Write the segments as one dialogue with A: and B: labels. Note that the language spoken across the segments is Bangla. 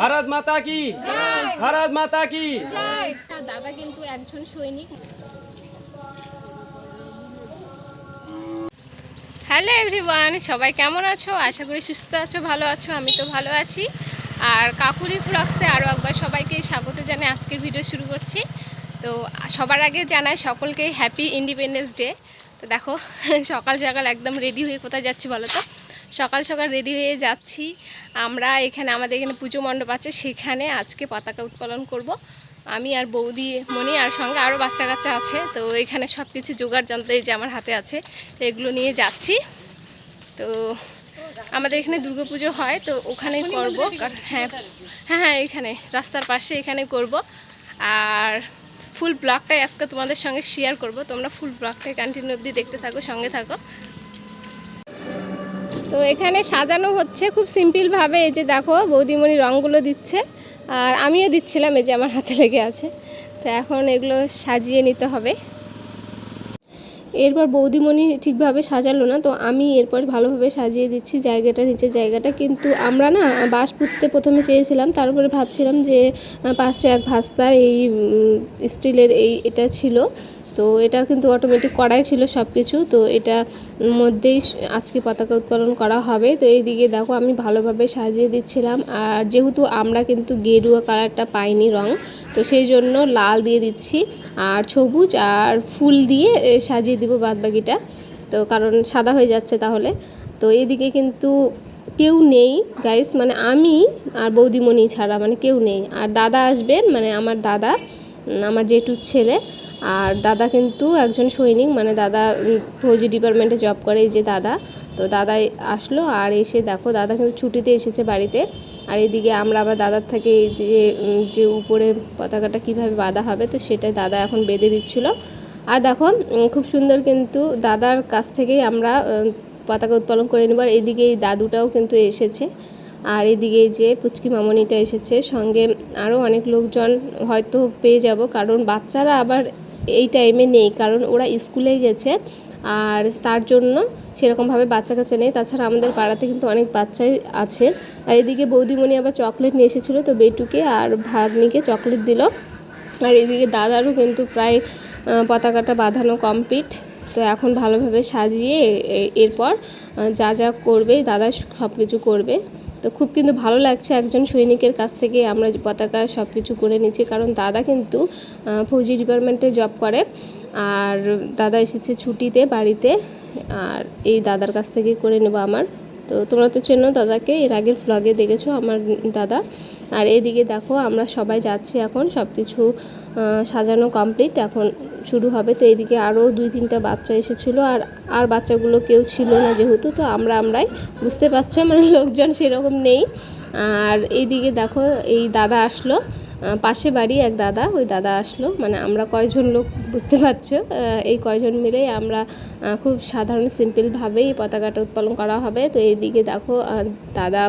A: ভারত মাতা কি? ভারত মাতা কি?
B: দাদা কিন্তু একজন সৈনিক। হ্যালো এভরিওয়ান সবাই কেমন আছো? আশা করি সুস্থ আছো ভালো আছো আমি তো ভালো আছি। আর কাকুলি ফ্লক্সে আরও একবার সবাইকে স্বাগত জানাই আজকের ভিডিও শুরু করছি। তো সবার আগে জানাই সকলকে হ্যাপি ইন্ডিপেন্ডেন্স ডে তো দেখো সকাল সকাল একদম রেডি হয়ে কোথায় যাচ্ছি বলো তো? সকাল সকাল রেডি হয়ে যাচ্ছি। আমরা এখানে আমাদের এখানে পুজো মণ্ডপ আছে সেখানে আজকে পতাকা উত্তোলন করব। আমি আর বৌদি মনি আর সঙ্গে আরও বাচ্চা কাচ্চা আছে তো এখানে সব কিছু জোগাড় যন্ত্র এই যে আমার হাতে আছে তো এগুলো নিয়ে যাচ্ছি। তো আমাদের এখানে দুর্গাপুজো হয় তো ওখানেই করব। হ্যাঁ হ্যাঁ হ্যাঁ এখানে রাস্তার পাশে এখানে করব। আর ফুল ব্লগটাই আজকে তোমাদের সঙ্গে শেয়ার করব। তোমরা ফুল ব্লগটাই কন্টিনিউ অবধি দেখতে থাকো সঙ্গে থাকো। তো এখানে সাজানো হচ্ছে খুব সিম্পলভাবে এই যে দেখো, বৌদিমণি রঙগুলো দিচ্ছে, আর আমিও দিচ্ছিলাম, এই যে আমার হাতে লেগে আছে। তো এখন এগুলো সাজিয়ে নিতে হবে। এরপর বৌদিমণি ঠিকভাবে সাজালো না, তো আমি এরপর ভালোভাবে সাজিয়ে দিচ্ছি জায়গাটা, নিচের জায়গাটা। কিন্তু আমরা না, বাঁশ পুঁততে প্রথমে চেয়েছিলাম, তারপরে ভাবছিলাম যে পাশে এক ভাস্তার, এই স্টিলের এই, এটা ছিল। তো এটা কিন্তু অটোমেটিক করাই ছিল সব কিছু তো এটা মধ্যেই আজকে পতাকা উত্তোলন করা হবে। তো এইদিকে দেখো আমি ভালোভাবে সাজিয়ে দিচ্ছিলাম। আর যেহেতু আমরা কিন্তু গেরুয়া কালারটা পাইনি রং, তো সেই জন্য লাল দিয়ে দিচ্ছি। আর সবুজ আর ফুল দিয়ে সাজিয়ে দিব বাদবাকিটা। তো কারণ সাদা হয়ে যাচ্ছে তাহলে। তো এইদিকে কিন্তু কেউ নেই গাইস মানে আমি আর বৌদিমণি ছাড়া মানে কেউ নেই। আর দাদা আসবে মানে আমার দাদা আমার জেঠুর ছেলে। আর দাদা কিন্তু একজন সৈনিক মানে দাদা ফৌজি ডিপার্টমেন্টে জব করে এই যে দাদা। তো দাদাই আসলো আর এসে দেখো, দাদা কিন্তু ছুটিতে এসেছে বাড়িতে। আর এদিকে আমরা আবার দাদার থেকে এই যে যে উপরে পতাকাটা কীভাবে বাঁধা হবে, তো সেটাই দাদা এখন বেঁধে দিচ্ছিল। আর দেখো খুব সুন্দর কিন্তু দাদার কাছ থেকেই আমরা পতাকা উত্তোলন করে নেব। আর এদিকে এই দাদুটাও কিন্তু এসেছে। আর এদিকে যে পুচকি মামনিটা এসেছে। সঙ্গে আরও অনেক লোকজন হয়তো পেয়ে যাব, কারণ বাচ্চারা আবার এই টাইমে নেই, কারণ ওরা স্কুলে গেছে আর তার জন্য সেরকমভাবে বাচ্চা কাচ্চা নেই। তাছাড়া আমাদের পাড়াতে কিন্তু অনেক বাচ্চাই আছে। আর এদিকে বৌদিমণি আবার চকলেট নিয়ে এসেছিল তো বেটুকে আর ভাগ্নিকে চকলেট দিল। আর এদিকে দাদারও কিন্তু প্রায় পতাকাটা বাঁধানো কমপ্লিট তো এখন ভালোভাবে সাজিয়ে এরপর যা যা করবে, দাদা সব কিছু করবে। তো খুব কিন্তু ভালো লাগছে একজন সৈনিকের কাছ থেকে আমরা পতাকা সব কিছু করে নিচ্ছি। কারণ দাদা কিন্তু ফৌজি ডিপার্টমেন্টে জব করে। আর দাদা এসেছে ছুটিতে বাড়িতে। আর এই দাদার কাছ থেকে করে নেব আমার। তো তোমরা তো চেনো দাদাকে, এর আগের ফ্লগে দেখেছ আমার দাদা। আর এদিকে দেখো, আমরা সবাই যাচ্ছি এখন সব কিছু সাজানো কমপ্লিট এখন শুরু হবে, তো এদিকে আরও দুই তিনটা বাচ্চা এসেছিল, আর আর বাচ্চাগুলো কেউ ছিল না যেহেতু, তো আমরা আমরাই, বুঝতে পারছ? মানে লোকজন সেরকম নেই। আর এইদিকে দেখো, এই দাদা আসলো পাশে বাড়ি এক দাদা, ওই দাদা আসলো মানে আমরা কয়জন লোক বুঝতে পারছ? এই কয়জন মিলেই আমরা খুব সাধারণ সিম্পলভাবেই পতাকাটা উৎপাদন করা হবে। তো এইদিকে দেখো দাদা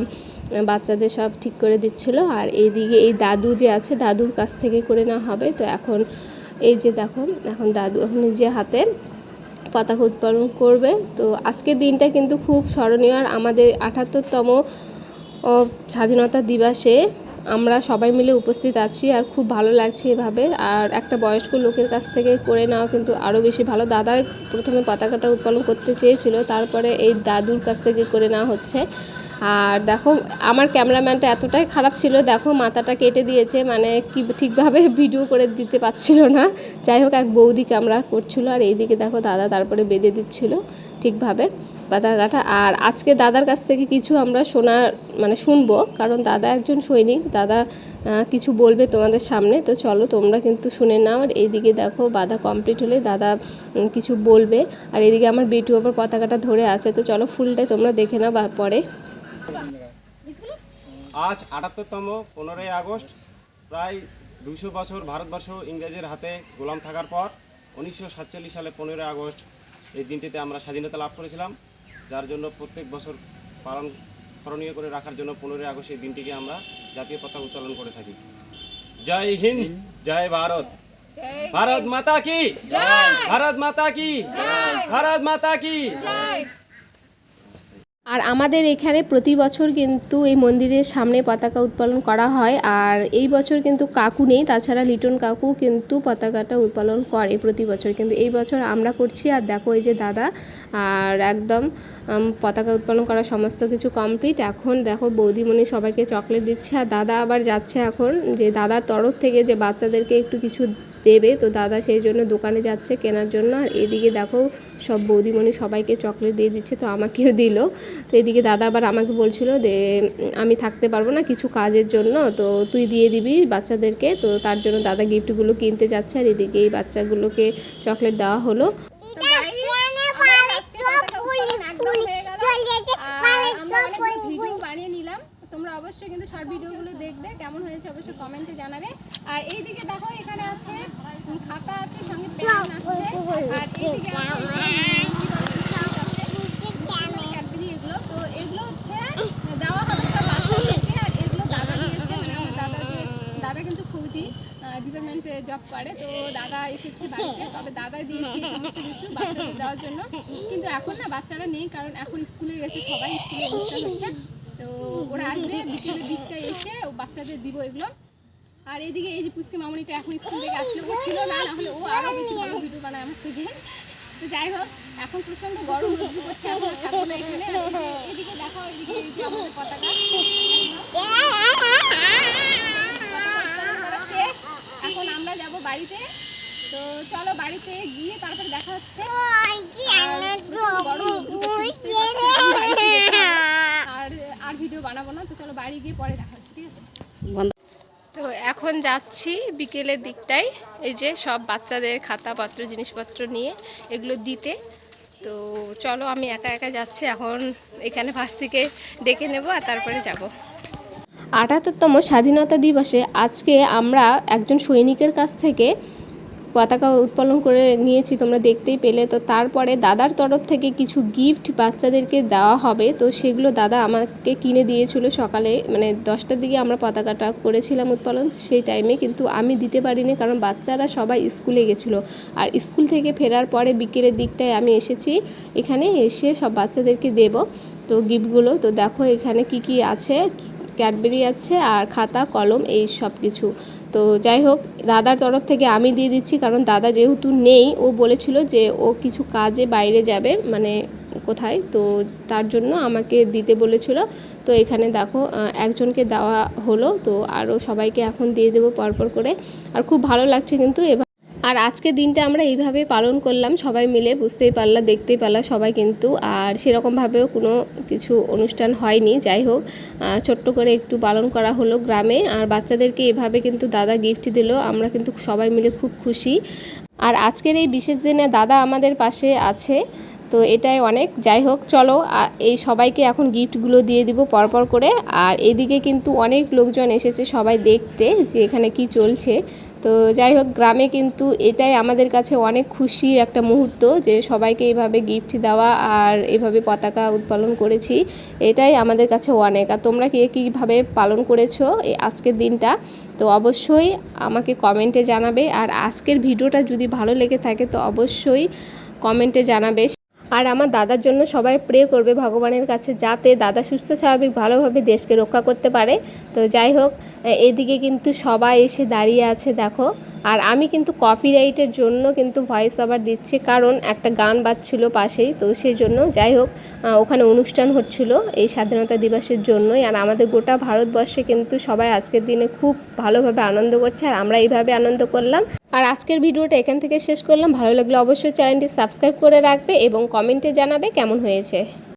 B: বাচ্চাদের সব ঠিক করে দিচ্ছিল। আর এইদিকে এই দাদু যে আছে, দাদুর কাছ থেকে করে নেওয়া হবে। তো এখন এই যে দেখো, এখন দাদু নিজে হাতে পতাকা উৎপাদন করবে। তো আজকের দিনটা কিন্তু খুব স্মরণীয়। আর আমাদের আঠাত্তরতম স্বাধীনতা দিবসে আমরা সবাই মিলে উপস্থিত আছি। আর খুব ভালো লাগছে এভাবে। আর একটা বয়স্ক লোকের কাছ থেকে করে নেওয়া কিন্তু আরও বেশি ভালো। দাদা প্রথমে পতাকাটা উৎপাদন করতে চেয়েছিল। তারপরে এই দাদুর কাছ থেকে করে নেওয়া হচ্ছে। আর দেখো, আমার ক্যামেরাম্যানটা এতটাই খারাপ ছিল, দেখো মাথাটা কেটে দিয়েছে মানে কি ঠিকভাবে ভিডিও করে দিতে পারছিল না। যাই হোক, এক বৌদি ক্যামেরা করছিল, আর এইদিকে দেখো দাদা তারপরে বেঁধে দিচ্ছিল ঠিকভাবে পতাকাটা আর আজকে দাদার কাছ থেকে কিছু আমরা শোনার মানে শুনব, কারণ দাদা একজন সৈনিক, দাদা কিছু বলবে তোমাদের সামনে। তো চলো, তোমরা কিন্তু শুনে নাও, আর এইদিকে দেখো বাধা কমপ্লিট হলে দাদা কিছু বলবে। আর এদিকে আমার বেটু আবার পতাকাটা ধরে আছে, তো চলো ফুলটাই তোমরা দেখে নাও পরে।
A: আজ আটাত্তরতম পনেরোই আগস্ট প্রায় দুশো বছর ভারতবর্ষ ইংরেজের হাতে গোলাম থাকার পর উনিশশো সাতচল্লিশ সালে পনেরোই আগস্ট এই দিনটিতে আমরা স্বাধীনতা লাভ করেছিলাম যার জন্য প্রত্যেক বছর পালন স্মরণীয় করে রাখার জন্য পনেরোই আগস্ট এই দিনটিকে আমরা জাতীয় পতাকা উত্তোলন করে থাকি। জয় হিন্দ জয় ভারত। ভারত মাতা কি? ভারত মাতা কি? ভারত মাতা কি?
B: আর আমাদের এখানে প্রতি বছর কিন্তু এই মন্দিরের সামনে পতাকা উত্তোলন করা হয় আর এই বছর কিন্তু কাকু নেই, তাছাড়া লিটন কাকু কিন্তু পতাকাটা উত্তোলন করে প্রতি বছর। কিন্তু এই বছর আমরা করছি আর দেখো এই যে দাদা আর একদম পতাকা উত্তোলন করা সমস্ত কিছু কমপ্লিট। এখন দেখো বৌদিমণি সবাইকে চকলেট দিচ্ছে আর দাদা আবার যাচ্ছে এখন যে দাদার তরফ থেকে যে বাচ্চাদেরকে একটু কিছু দেবে। তো দাদা সেই জন্য দোকানে যাচ্ছে কেনার জন্য। আর এদিকে দেখো সব বৌদিমণি সবাইকে চকলেট দিয়ে দিচ্ছে, তো আমাকেও দিল। তো এদিকে দাদা আবার আমাকে বলছিল যে, আমি থাকতে পারব না কিছু কাজের জন্য, তো তুই দিয়ে দিবি বাচ্চাদেরকে। তো তার জন্য দাদা গিফটগুলো কিনতে যাচ্ছে, আর এদিকে এই বাচ্চাগুলোকে চকলেট দেওয়া হলো
C: ভিডিও বানিয়ে নিলাম তোমরা অবশ্যই কিন্তু শর্ট ভিডিওগুলো দেখবে, কেমন হয়েছে অবশ্যই কমেন্টে জানাবে। আর এইদিকে দেখো, এখানে আছে খাতা আছে, সঙ্গে পেন আছে, আর এইদিকে আছে তো এগুলো হচ্ছে, দেওয়া সব আর এগুলো দাদা মানে দাদা দাদা কিন্তু ডিপার্টমেন্টে জব করে, তো দাদা এসেছে বাড়িতে, তবে দাদা দিয়েছে সমস্ত কিছু বাচ্চাদের দেওয়ার জন্য। কিন্তু এখন না বাচ্চারা নেই, কারণ এখন স্কুলে গেছে, সবাই স্কুলে তো ওরা আসবে বিকেলের দিকটায় এসে ও বাচ্চাদের দিব এগুলো। আর এইদিকে এই যে পুচকে মামনিটা এখন স্কুল থেকে আসলে ও ছিল না না হলে ও আরও বেশি ভালো ভিডিও বানায় আমার থেকে। তো যাই হোক এখন প্রচণ্ড গরম রোদ্দুর করছে এখন থাকব না এখানে। এদিকে দেখো এদিকে এই যে আমাদের পতাকা। শেষ। এখন আমরা যাব বাড়িতে। তো চলো বাড়িতে গিয়ে তারপরে দেখা হচ্ছে আর প্রচণ্ড গরম রোদ্দুর করছে, বুঝতেই পারছ। আর আর ভিডিও বানাবো না তো চলো বাড়ি গিয়ে পরে দেখা হচ্ছে ঠিক আছে?
B: তো এখন যাচ্ছি বিকেলের দিকটায় এই যে সব বাচ্চাদের খাতাপত্র জিনিসপত্র নিয়ে এগুলো দিতে। তো চলো আমি একা একা যাচ্ছি এখন এখানে ভাস থেকে ডেকে নেব আর তারপরে যাব। আটাত্তরতম স্বাধীনতা দিবসে আজকে আমরা একজন সৈনিকের কাছ থেকে পতাকা উত্তোলন করে নিয়েছি, তোমরা দেখতেই পেলে। তো তারপরে দাদার তরফ থেকে কিছু গিফট বাচ্চাদেরকে দেওয়া হবে। তো সেগুলো দাদা আমাকে কিনে দিয়েছিল সকালে। মানে দশটার দিকে আমরা পতাকাটা করেছিলাম উত্তোলন, সেই টাইমে কিন্তু আমি দিতে পারিনি কারণ বাচ্চারা সবাই স্কুলে গেছিল। আর স্কুল থেকে ফেরার পরে বিকেলের দিকটায় আমি এসেছি। এখানে এসে সব বাচ্চাদেরকে দেব, তো গিফটগুলো তো দেখো এখানে কি কি আছে, ক্যাডবেরি আছে আর খাতা, কলম, এই সব কিছু। তো যাই হোক, দাদার তরফ থেকে আমি দিয়ে দিচ্ছি, কারণ দাদা যেহেতু নেই, ও বলেছিল যে ও কিছু কাজে বাইরে যাবে মানে কোথায়, তো তার জন্য আমাকে দিতে বলেছিল। তো এখানে দেখো একজনকে দেওয়া হলো, তো আরও সবাইকে এখন দিয়ে দেবো পরপর করে। আর খুব ভালো লাগছে কিন্তু এবার। আর আজকের দিনটা আমরা এইভাবে পালন করলাম, সবাই মিলে বুঝতেই পারলাম দেখতেই পারলাম সবাই কিন্তু। আর সেরকমভাবেও কোনো কিছু অনুষ্ঠান হয়নি, যাই হোক ছোট্ট করে একটু পালন করা হলো গ্রামে। আর বাচ্চাদেরকে এভাবে কিন্তু দাদা গিফট দিল, আমরা কিন্তু সবাই মিলে খুব খুশি। আর আজকের এই বিশেষ দিনে দাদা আমাদের পাশে আছে, তো এটাই অনেক। যাই হোক, চলো এই সবাইকে এখন গিফটগুলো দিয়ে দিব পরপর করে। আর এদিকে কিন্তু অনেক লোকজন এসেছে সবাই দেখতে যে এখানে কি চলছে। তো যাই হোক, গ্রামে কিন্তু এটাই আমাদের কাছে অনেক খুশির একটা মুহূর্ত যে সবাইকে এইভাবে গিফট দেওয়া আর এভাবে পতাকা উত্তোলন করেছি, এটাই আমাদের কাছে অনেক। আর তোমরা কে কীভাবে পালন করেছ এই আজকের দিনটা, তো অবশ্যই আমাকে কমেন্টে জানাবে। আর আজকের ভিডিওটা যদি ভালো লেগে থাকে, তো অবশ্যই কমেন্টে জানাবে। আর আমার দাদার জন্য সবাই প্রে করবে ভগবানের কাছে যাতে দাদা সুস্থ, স্বাভাবিক, ভালোভাবে দেশকে রক্ষা করতে পারে। তো যাই হোক, এদিকে কিন্তু সবাই এসে দাঁড়িয়ে আছে, দেখো। আর আমি কিন্তু কপিরাইটের জন্য কিন্তু ভয়েস ওভার দিচ্ছি, কারণ একটা গান বাজছিল পাশেই। তো সেই জন্য যাই হোক ওখানে অনুষ্ঠান হচ্ছিল এই স্বাধীনতা দিবসের জন্যই। আর আমাদের গোটা ভারতবর্ষে কিন্তু সবাই আজকের দিনে খুব ভালোভাবে আনন্দ করছে, আর আমরা এইভাবে আনন্দ করলাম। আর আজকের ভিডিওটা এখান থেকে শেষ করলাম। ভালো লাগলে অবশ্যই চ্যানেলটি সাবস্ক্রাইব করে রাখবে এবং কমেন্টে জানাবে কেমন হয়েছে।